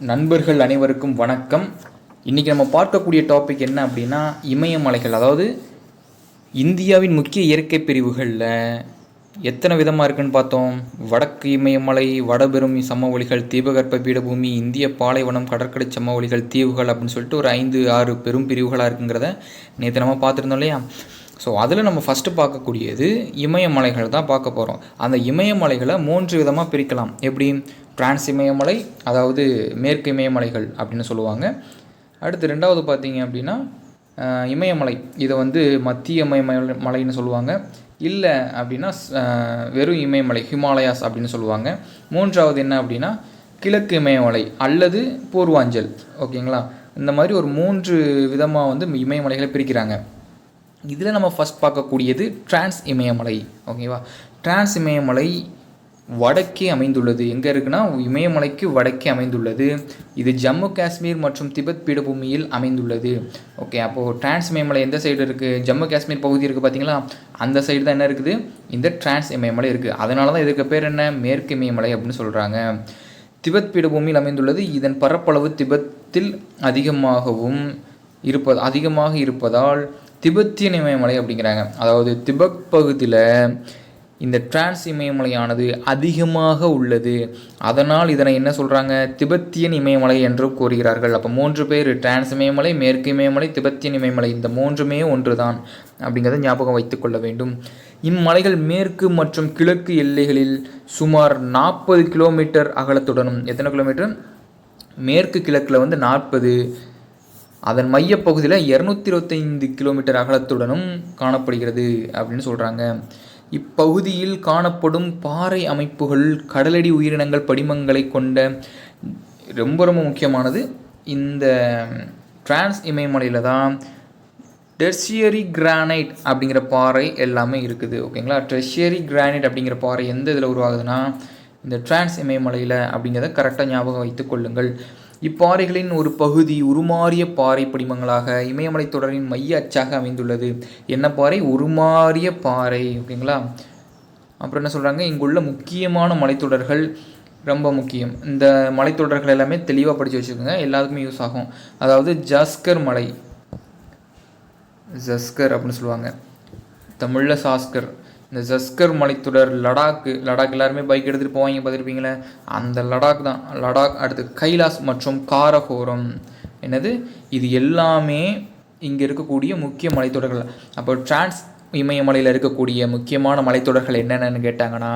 நண்பர்கள் அனைவருக்கும் வணக்கம். இன்றைக்கி நம்ம பார்க்கக்கூடிய டாபிக் என்ன அப்படின்னா இமயமலைகள். அதாவது இந்தியாவின் முக்கிய இயற்கை பிரிவுகளில் எத்தனை விதமாக இருக்குன்னு பார்த்தோம். வடக்கு இமயமலை வடபெரும் சமவெளிகள் தீபகற்ப பீடபூமி இந்திய பாலைவனம் கடற்கரை சமவெளிகள் தீவுகள் அப்படின்னு சொல்லிட்டு ஒரு ஐந்து ஆறு பெரும் பிரிவுகளாக இருக்குங்கிறத நேற்று நம்ம பார்த்துருந்தோம் இல்லையா? ஸோ அதில் நம்ம ஃபஸ்ட்டு பார்க்கக்கூடியது இமயமலைகள் தான் பார்க்க போகிறோம் அந்த இமயமலைகளை மூன்று விதமாக பிரிக்கலாம். எப்படி? டிரான்ஸ் இமயமலை அதாவது மேற்கு இமயமலைகள் அப்படின்னு சொல்லுவாங்க. அடுத்து ரெண்டாவது பார்த்தீங்க அப்படின்னா இமயமலை. இதை வந்து மத்திய இமயமலை மலைன்னு சொல்லுவாங்க. இல்லை அப்படின்னா வெறும் இமயமலை ஹிமாலயாஸ் அப்படின்னு சொல்லுவாங்க. மூன்றாவது என்ன அப்படின்னா கிழக்கு இமயமலை அல்லது பூர்வாஞ்சல். ஓகேங்களா? இந்த மாதிரி ஒரு மூன்று விதமாக வந்து இமயமலைகளை பிரிக்கிறாங்க. இதில் நம்ம ஃபஸ்ட் பார்க்கக்கூடியது டிரான்ஸ் இமயமலை. ஓகேவா? டிரான்ஸ் இமயமலை வடக்கே அமைந்துள்ளது. எங்கே இருக்குன்னா இமயமலைக்கு வடக்கே அமைந்துள்ளது. இது ஜம்மு காஷ்மீர் மற்றும் திபெத் பீடபூமியில் அமைந்துள்ளது. ஓகே அப்போது டிரான்ஸ் இமயமலை எந்த சைடு இருக்குது ஜம்மு காஷ்மீர் பகுதி இருக்குது பார்த்தீங்களா அந்த சைடு தான் என்ன இருக்குது? இந்த டிரான்ஸ் இமயமலை இருக்குது அதனால தான் இதுக்கு பேர் என்ன? மேற்கு இமயமலை அப்படின்னு சொல்கிறாங்க திபெத் பீடபூமியில் அமைந்துள்ளது. இதன் பரப்பளவு திபெத்தில் அதிகமாகவும் இருப்பது அதிகமாக இருப்பதால் திபெத்தியன் இமயமலை அப்படிங்கிறாங்க. அதாவது திபெத் பகுதியில் இந்த டிரான்ஸ் இமயமலையானது அதிகமாக உள்ளது. அதனால் இதனை என்ன சொல்கிறாங்க திபெத்தியன் இமயமலை என்று கூறுகிறார்கள். அப்போ மூன்று பேர் டிரான்ஸ் இமயமலை மேற்கு இமயமலை திபெத்தியன் இமயமலை இந்த மூன்றுமே ஒன்று தான் அப்படிங்கிறத ஞாபகம் வைத்துக்கொள்ள வேண்டும். இம்மலைகள் மேற்கு மற்றும் கிழக்கு எல்லைகளில் சுமார் நாற்பது கிலோமீட்டர் அகலத்துடனும் எத்தனை கிலோமீட்டர்? மேற்கு கிழக்கில் வந்து நாற்பது. அதன் மையப்பகுதியில் இரநூத்தி இருபத்தைந்து கிலோமீட்டர் அகலத்துடனும் காணப்படுகிறது அப்படின்னு சொல்கிறாங்க இப்பகுதியில் காணப்படும் பாறை அமைப்புகள் கடலடி உயிரினங்கள் படிமங்களை கொண்ட ரொம்ப ரொம்ப முக்கியமானது. இந்த டிரான்ஸ் இமயமலையில் தான் டெர்ஷியரி கிரானைட் அப்படிங்கிற பாறை எல்லாமே இருக்குது ஓகேங்களா? டெர்ஷியரி கிரானைட் அப்படிங்கிற பாறை எந்த இதில் உருவாகுதுன்னா இந்த டிரான்ஸ் இமயமலையில் அப்படிங்கிறத கரெக்டாக ஞாபகம் வைத்துக் கொள்ளுங்கள். இப்பாறைகளின் ஒரு பகுதி உருமாறிய பாறை படிமங்களாக இமயமலை தொடரின் மைய அச்சாக அமைந்துள்ளது. என்ன பாறை? உருமாறிய பாறை. ஓகேங்களா? அப்புறம் என்ன சொல்கிறாங்க இங்குள்ள முக்கியமான மலைத்தொடர்கள் ரொம்ப முக்கியம். இந்த மலைத்தொடர்கள் எல்லாமே தெளிவாக படித்து வச்சுக்கோங்க. எல்லாத்துக்குமே யூஸ் ஆகும். அதாவது ஜாஸ்கர் மலை. ஜஸ்கர் அப்படின்னு சொல்லுவாங்க. தமிழில் சாஸ்கர். இந்த ஜஸ்கர் மலைத்தொடர் லடாக்கு லடாக் எல்லாருமே பைக் எடுத்துகிட்டு போவாங்க பார்த்துருப்பீங்களே? அந்த லடாக் தான். லடாக் அடுத்து கைலாஸ் மற்றும் காரகோரம். என்னது? இது எல்லாமே இங்கே இருக்கக்கூடிய முக்கிய மலைத்தொடர்கள் அப்போ டிரான்ஸ் இமயமலையில் இருக்கக்கூடிய முக்கியமான மலைத்தொடர்கள் என்னென்னு கேட்டாங்கன்னா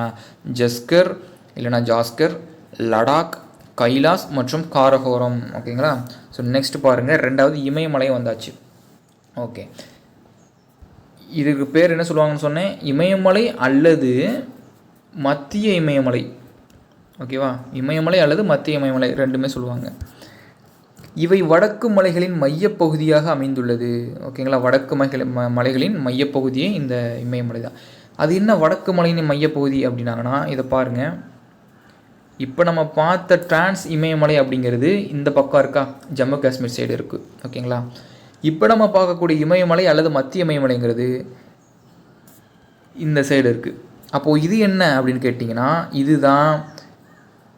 ஜஸ்கர் இல்லைனா ஜாஸ்கர் லடாக் கைலாஸ் மற்றும் காரகோரம். ஓகேங்களா? ஸோ நெக்ஸ்ட் பாருங்கள் ரெண்டாவது இமயமலை வந்தாச்சு. ஓகே. இதுக்கு பேர் என்ன சொல்லுவாங்கன்னு சொன்னேன்? இமயமலை அல்லது மத்திய இமயமலை. ஓகேவா? இமயமலை அல்லது மத்திய இமயமலை ரெண்டுமே சொல்லுவாங்க. இவை வடக்கு மலைகளின் மையப்பகுதியாக அமைந்துள்ளது. ஓகேங்களா? வடக்கு மலைகள் ம மலைகளின் மையப்பகுதியே இந்த இமயமலை தான். அது என்ன வடக்கு மலையின் மையப்பகுதி அப்படின்னாங்கன்னா இதை பாருங்கள் இப்போ நம்ம பார்த்த டிரான்ஸ் இமயமலை அப்படிங்கிறது இந்த பக்கம் இருக்கா? ஜம்மு காஷ்மீர் சைடு இருக்குது ஓகேங்களா? இப்போ நம்ம பார்க்கக்கூடிய இமயமலை அல்லது மத்திய இமயமலைங்கிறது இந்த சைடு இருக்குது அப்போது இது என்ன அப்படின்னு கேட்டிங்கன்னா இதுதான்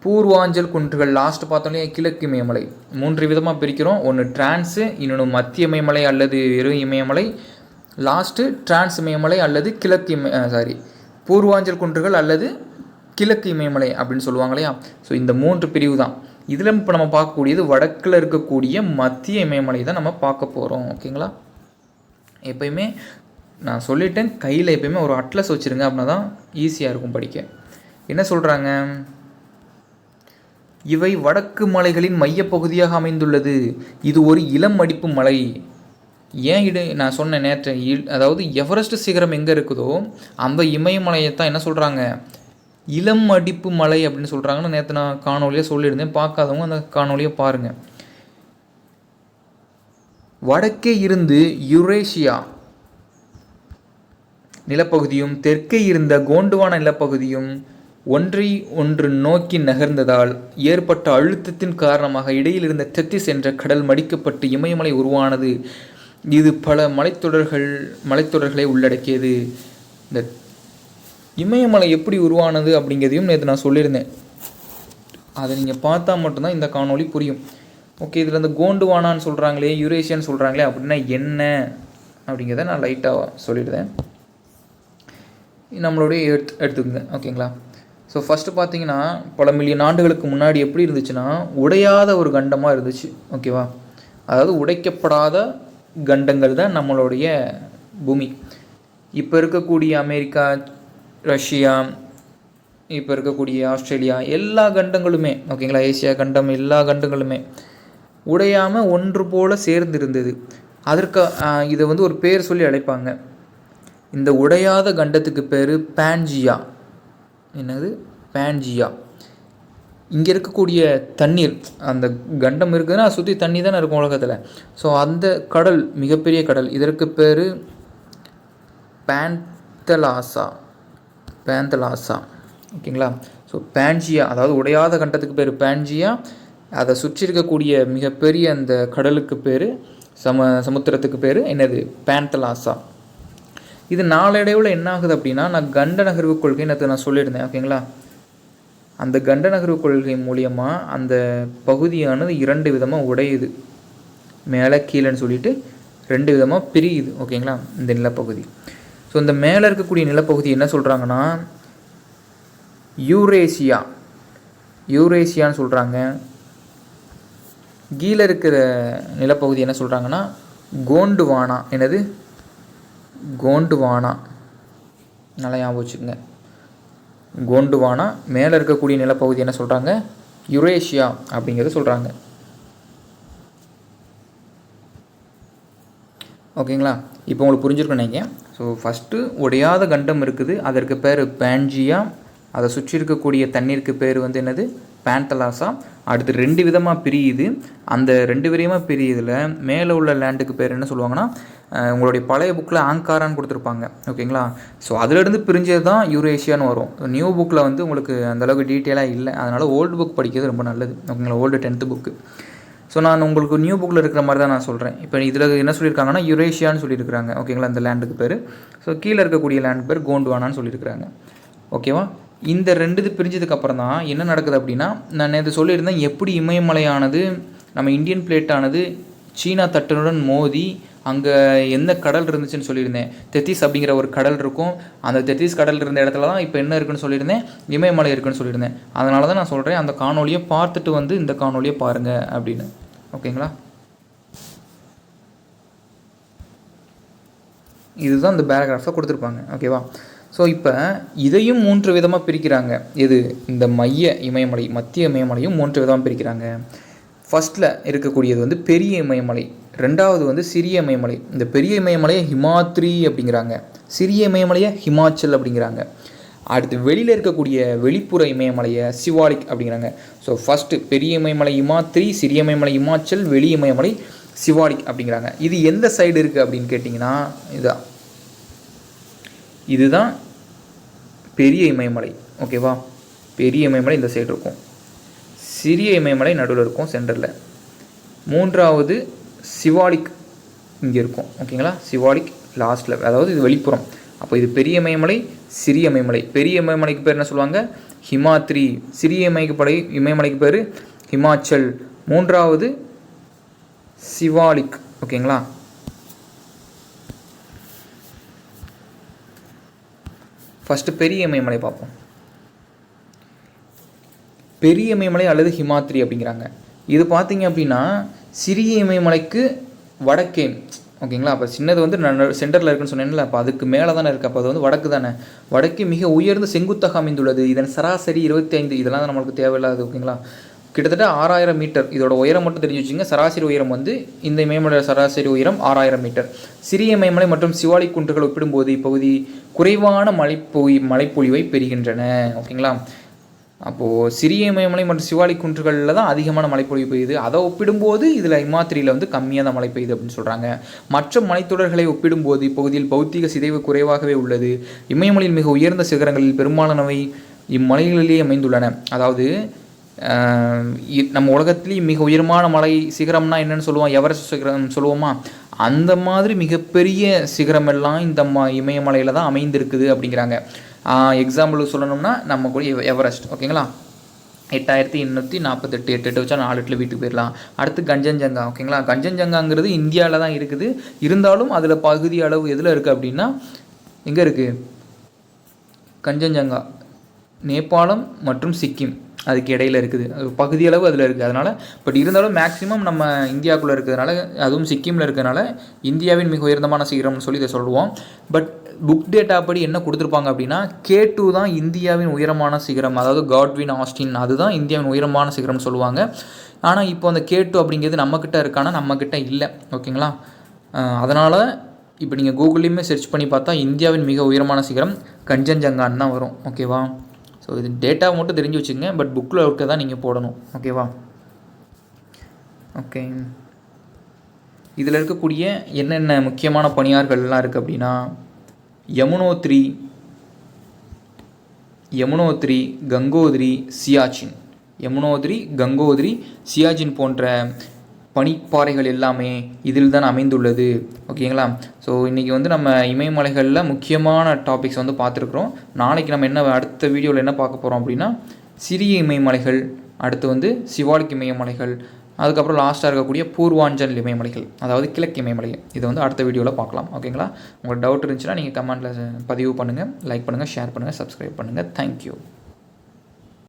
பூர்வாஞ்சல் குன்றுகள் லாஸ்ட் பார்த்தோன்னே கிழக்கு இமயமலை. மூன்று விதமாக பிரிக்கிறோம். ஒன்று டிரான்ஸு இன்னொன்று மத்திய இமயமலை அல்லது இரு இமயமலை. லாஸ்ட்டு டிரான்ஸ் இமயமலை அல்லது கிழக்கு இமய சாரி பூர்வாஞ்சல் குன்றுகள் அல்லது கிழக்கு இமயமலை அப்படின்னு சொல்லுவாங்க இல்லையா? ஸோ இந்த மூன்று பிரிவு தான் இதில் இப்போ நம்ம பார்க்கக்கூடியது வடக்கில் இருக்கக்கூடிய மத்திய இமயமலை தான் நம்ம பார்க்க போகிறோம் ஓகேங்களா எப்பயுமே நான் சொல்லிட்டேன் கையில் எப்பயுமே ஒரு அட்லஸ் வச்சுருங்க அப்படின்னா தான் ஈஸியாக இருக்கும் படிக்க. என்ன சொல்கிறாங்க இவை வடக்கு மலைகளின் மையப்பகுதியாக அமைந்துள்ளது. இது ஒரு இளம் அடிப்பு மலை. ஏன் இடு நான் சொன்னேன் நேற்று? அதாவது எவரெஸ்ட் சிகரம் எங்கே இருக்குதோ அந்த இமயமலையை தான் என்ன சொல்கிறாங்க இளம் அடிப்பு மலை அப்படின்னு சொல்கிறாங்கன்னு நேற்று நான் காணொலியாக சொல்லியிருந்தேன். பார்க்காதவங்க அந்த காணொலியை பாருங்கள் வடக்கே இருந்து யுரேஷியா நிலப்பகுதியும் தெற்கே இருந்த கோண்டுவான நிலப்பகுதியும் ஒன்றை ஒன்று நோக்கி நகர்ந்ததால் ஏற்பட்ட அழுத்தத்தின் காரணமாக இடையில் இருந்த தெத்திஸ் என்ற கடல் மடிக்கப்பட்டு இமயமலை உருவானது. இது பல மலைத்தொடர்கள் மலைத்தொடர்களை உள்ளடக்கியது. இந்த இமயமலை எப்படி உருவானது அப்படிங்கிறதையும் நேற்று நான் சொல்லியிருந்தேன். அதை நீங்கள் பார்த்தா மட்டும்தான் இந்த காணொளி புரியும். ஓகே இதில் இந்த கோண்டுவானான்னு சொல்கிறாங்களே யூரேஷியான்னு சொல்கிறாங்களே அப்படின்னா என்ன அப்படிங்கிறத நான் லைட்டாக சொல்லிடுதேன் நம்மளுடைய எடுத்து எடுத்துக்கோங்க ஓகேங்களா? ஸோ ஃபஸ்ட்டு பார்த்தீங்கன்னா பல மில்லியன் ஆண்டுகளுக்கு முன்னாடி எப்படி இருந்துச்சுன்னா உடையாத ஒரு கண்டமாக இருந்துச்சு ஓகேவா? அதாவது உடைக்கப்படாத கண்டங்கள் தான் நம்மளுடைய பூமி. இப்போ இருக்கக்கூடிய அமெரிக்கா ரஷ்யா இப்போ இருக்கக்கூடிய ஆஸ்திரேலியா எல்லா கண்டங்களுமே ஓகேங்களா ஏசியா கண்டம் எல்லா கண்டங்களுமே உடையாமல் ஒன்று போல சேர்ந்து இருந்தது அதற்கு இதை வந்து ஒரு பேர் சொல்லி அழைப்பாங்க. இந்த உடையாத கண்டத்துக்கு பேர் பேன்ஜியா என்னது? பேன்ஜியா இங்கே இருக்கக்கூடிய தண்ணீர் அந்த கண்டம் இருக்குதுன்னா சுற்றி தண்ணி தானே இருக்கும் உலகத்தில். ஸோ அந்த கடல் மிகப்பெரிய கடல் இதற்கு பேர் பேன்தலாசா பேந்தலாசா. ஓகேங்களா? ஸோ பேன்ஜியா அதாவது உடையாத கண்டத்துக்கு பேர் பேன்ஜியா அதை சுற்றி இருக்கக்கூடிய மிகப்பெரிய அந்த கடலுக்கு பேர் சம சமுத்திரத்துக்கு பேர் என்னது? பேந்தலாசா இது நாளடைவில் என்ன ஆகுது அப்படின்னா நான் கண்ட நகர்வு கொள்கை நேற்று நான் சொல்லியிருந்தேன் ஓகேங்களா? அந்த கண்ட நகர்வு கொள்கை மூலியமாக அந்த பகுதியானது இரண்டு விதமாக உடையுது. மேலே கீழேன்னு சொல்லிட்டு ரெண்டு விதமாக பிரியுது ஓகேங்களா? இந்த நிலப்பகுதி. ஸோ இந்த மேலே இருக்கக்கூடிய நிலப்பகுதி என்ன சொல்கிறாங்கன்னா யூரேசியா. யூரேசியான்னு சொல்கிறாங்க கீழே இருக்கிற நிலப்பகுதி என்ன சொல்கிறாங்கன்னா கோண்டுவானா. என்னது? கோண்டுவானா. நல்லா ஞாபகம் வச்சுக்கோங்க. கோண்டுவானா மேலே இருக்கக்கூடிய நிலப்பகுதி என்ன சொல்கிறாங்க யுரேஷியா அப்படிங்கிறத சொல்கிறாங்க ஓகேங்களா? இப்போ உங்களுக்கு புரிஞ்சிருக்கேன் நினைக்கிறேன். ஸோ ஃபஸ்ட்டு உடையாத கண்டம் இருக்குது. அதற்கு பேர் பேன்ஜியா அதை சுற்றி இருக்கக்கூடிய தண்ணீருக்கு பேர் வந்து என்னது? பேண்டலாஸா அடுத்து ரெண்டு விதமாக பிரியுது. அந்த ரெண்டு விதமாக பிரியுதில் மேலே உள்ள லேண்டுக்கு பேர் என்ன சொல்லுவாங்கன்னா உங்களுடைய பழைய புக்கில் ஆங்காரான்னு கொடுத்துருப்பாங்க. ஓகேங்களா? ஸோ அதிலிருந்து பிரிஞ்சது தான் யூரேஷியான்னு வரும் நியூ புக்கில் வந்து உங்களுக்கு அந்தளவுக்கு டீட்டெயிலாக இல்லை. அதனால் ஓல்டு புக் படிக்கிறது ரொம்ப நல்லது. ஓகேங்களா? ஓல்டு டென்த்து புக்கு ஸோ நான் உங்களுக்கு நியூ புக்கில் இருக்கிற மாதிரி தான் நான் சொல்கிறேன் இப்போ இதில் என்ன சொல்லியிருக்காங்கன்னா யுரேஷியான்னு சொல்லியிருக்காங்க ஓகேங்களா அந்த லேண்டுக்கு பேர். ஸோ கீழே இருக்கக்கூடிய லேண்ட் பேர் கோண்டுவானான்னு சொல்லியிருக்காங்க ஓகேவா இந்த ரெண்டு இது பிரிஞ்சதுக்கப்புறம் தான் என்ன நடக்குது அப்படின்னா நான் இதை சொல்லியிருந்தேன் எப்படி இமயமலையானது நம்ம இந்தியன் பிளேட்டானது சீனா தட்டுனுடன் மோதி அங்கே எந்த கடல் இருந்துச்சுன்னு சொல்லியிருந்தேன். தெத்திஸ் அப்படிங்கிற ஒரு கடல் இருக்கும். அந்த தெத்திஸ் கடல் இருந்த இடத்துல தான் இப்போ என்ன இருக்குன்னு சொல்லியிருந்தேன்? இமயமலை இருக்குன்னு சொல்லியிருந்தேன். அதனால தான் நான் சொல்கிறேன் அந்த காணொலியை பார்த்துட்டு வந்து இந்த காணொலியை பாருங்கள் அப்படின்னு. ஓகேங்களா? இதுதான் இந்த பேராகிராஃபில் கொடுத்துருப்பாங்க. ஓகேவா? ஸோ இப்போ இதையும் மூன்று விதமாக பிரிக்கிறாங்க. எது? இந்த மைய இமயமலை மத்திய இமயமலையும் மூன்று விதமாக பிரிக்கிறாங்க. ஃபர்ஸ்ட்டில் இருக்கக்கூடியது வந்து பெரிய இமயமலை. ரெண்டாவது வந்து சிறிய இமயமலை. இந்த பெரிய இமயமலையை ஹிமாத்ரி அப்படிங்கிறாங்க. சிறிய இமயமலையை ஹிமாச்சல் அப்படிங்கிறாங்க. அடுத்து வெளியில் இருக்கக்கூடிய வெளிப்புற இமயமலையை சிவாலிக் அப்படிங்கிறாங்க. ஸோ ஃபஸ்ட்டு பெரிய இமயமலை இமாத்ரி சிறிய இமயமலை இமாச்சல் வெளி இமயமலை சிவாலிக் அப்படிங்கிறாங்க. இது எந்த சைடு இருக்குது அப்படின்னு கேட்டிங்கன்னா இதுதான். இதுதான் பெரிய இமயமலை. ஓகேவா பெரிய இமயமலை இந்த சைடு இருக்கும். சிறிய இமயமலை நடுவில் இருக்கும் சென்டரில் மூன்றாவது சிவாலிக் இங்கே இருக்கும். ஓகேங்களா சிவாலிக் லாஸ்ட்டில் அதாவது இது வெளிப்புறம். அப்போ இது பெரிய இமயமலை சிறிய இமயமலை. பெரிய இமயமலைக்கு பேர் என்ன சொல்லுவாங்க? ஹிமாத்ரி. சிறிய இமயப்படை இமயமலைக்கு பேர் ஹிமாச்சல். மூன்றாவது சிவாலிக். ஓகேங்களா? ஃபஸ்ட்டு பெரிய இமயமலை பார்ப்போம். பெரிய இமயமலை அல்லது ஹிமாத்ரி அப்படிங்கிறாங்க. இது பார்த்தீங்க அப்படின்னா சிறிய இமயமலைக்கு வடக்கே ஓகேங்களா? அப்போ சின்னது வந்து சென்டரில் இருக்குன்னு சொன்னேன்ல அப்போ அதுக்கு மேலே தானே இருக்குது அப்போ அது வந்து வடக்கு தானே? வடக்கு மிக உயர்ந்த செங்குத்தாக அமைந்துள்ளது. இதன் சராசரி இருபத்தி ஐந்து இதெல்லாம் நம்மளுக்கு தேவையில்லாது ஓகேங்களா? கிட்டத்தட்ட ஆறாயிரம் மீட்டர். இதோட உயரம் மட்டும் தெரிஞ்சு வச்சுங்க சராசரி உயரம் வந்து இந்த மேமலை சராசரி உயரம் ஆறாயிரம் மீட்டர். சிறிய மேமலை மற்றும் சிவாலிக் குன்றுகள் ஒப்பிடும்போது இப்பகுதி குறைவான மழைப்பொய் மழைப்பொழிவை பெறுகின்றன ஓகேங்களா? அப்போது சிறிய இமயமலை மற்றும் சிவாலிக் குன்றுகளில் தான் அதிகமான மழைப்பொழிவு பெய்யுது. அதை ஒப்பிடும்போது இதில் இமாத்திரியில் வந்து கம்மியாக தான் மழை பெய்யுது அப்படின்னு சொல்கிறாங்க மற்ற மலைத்தொடர்களை ஒப்பிடும்போது இப்பகுதியில் பௌத்திக சிதைவு குறைவாகவே உள்ளது. இமயமலையில் மிக உயர்ந்த சிகரங்களில் பெரும்பாலானவை இம்மலைகளிலேயே அமைந்துள்ளன. அதாவது இ- நம்ம உலகத்திலேயே மிக உயரமான மலை சிகரம்னா என்னன்னு சொல்லுவோம்? எவரெஸ்ட் சிகரம் சொல்லுவோமா? அந்த மாதிரி மிகப்பெரிய சிகரம் எல்லாம் இந்த ம இமயமலையில் தான் அமைந்திருக்குது அப்படிங்கிறாங்க. எக்ஸாம்பிள் சொல்லணும்னா நம்ம கூட எவரெஸ்ட் ஓகேங்களா எட்டாயிரத்தி எண்ணூற்றி நாற்பத்தெட்டு எட்டு எட்டு வச்சா நாலு எட்டில் வீட்டுக்கு போயிடலாம் அடுத்து கஞ்சன்ஜங்கா ஓகேங்களா கஞ்சன்ஜங்காங்கிறது இந்தியாவில் தான் இருக்குது. இருந்தாலும் அதில் பகுதி அளவு எதில் இருக்குது அப்படின்னா எங்கே இருக்குது கஞ்சன்ஜங்கா நேபாளம் மற்றும் சிக்கிம் அதுக்கு இடையில இருக்குது. பகுதி அளவு அதில் இருக்குது அதனால் பட் இருந்தாலும் மேக்ஸிமம் நம்ம இந்தியாவுக்குள்ளே இருக்கிறதுனால அதுவும் சிக்கிமில் இருக்கிறதுனால இந்தியாவின் மிக உயர்ந்தமான சிகரம்னு சொல்லி இதை சொல்லுவோம். பட் புக் டேட்டா படி என்ன கொடுத்துருப்பாங்க அப்படின்னா கே டூ தான் இந்தியாவின் உயரமான சிகரம். அதாவது காட்வின் ஆஸ்டின் அதுதான் இந்தியாவின் உயரமான சிகரம்னு சொல்லுவாங்க. ஆனால் இப்போ அந்த கே டூ அப்படிங்கிறது நம்மக்கிட்ட இருக்கானா? நம்மக்கிட்ட இல்லை. ஓகேங்களா? அதனால் இப்போ நீங்கள் கூகுள்லேயுமே சர்ச் பண்ணி பார்த்தா இந்தியாவின் மிக உயரமான சிகரம் கஞ்சன்ஜங்கான்னு தான் வரும். ஓகேவா? ஸோ இது டேட்டா மட்டும் தெரிஞ்சு வச்சுங்க பட் புக்கில் இருக்க தான் நீங்கள் போடணும். ஓகேவா? ஓகே இதில் இருக்கக்கூடிய என்னென்ன முக்கியமான பணியார்கள்லாம் இருக்குது அப்படின்னா யமுனோத்ரி யமுனோத்ரி கங்கோத்ரி சியாச்சின். யமுனோத்ரி கங்கோத்ரி சியாச்சின் போன்ற பனிப்பாறைகள் எல்லாமே இதில் தான் அமைந்துள்ளது. ஓகேங்களா? ஸோ இன்றைக்கி வந்து நம்ம இமயமலைகளில் முக்கியமான டாபிக்ஸ் வந்து பார்த்துருக்குறோம். நாளைக்கு நம்ம என்ன அடுத்த வீடியோவில் என்ன பார்க்க போகிறோம் அப்படின்னா சிறிய இமயமலைகள் அடுத்து வந்து சிவாலிக் இமயமலைகள் அதுக்கப்புறம் லாஸ்ட்டாக இருக்கக்கூடிய பூர்வாஞ்சல் இமயமலைகள் அதாவது கிழக்கு இமயமலைகள். இதை வந்து அடுத்த வீடியோவில் பார்க்கலாம். ஓகேங்களா உங்களுக்கு டவுட் இருந்துச்சுன்னா நீங்கள் கமெண்ட்டில் பதிவு பண்ணுங்கள் லைக் பண்ணுங்கள் ஷேர் பண்ணுங்கள் சப்ஸ்கிரைப் பண்ணுங்கள் தேங்க்யூ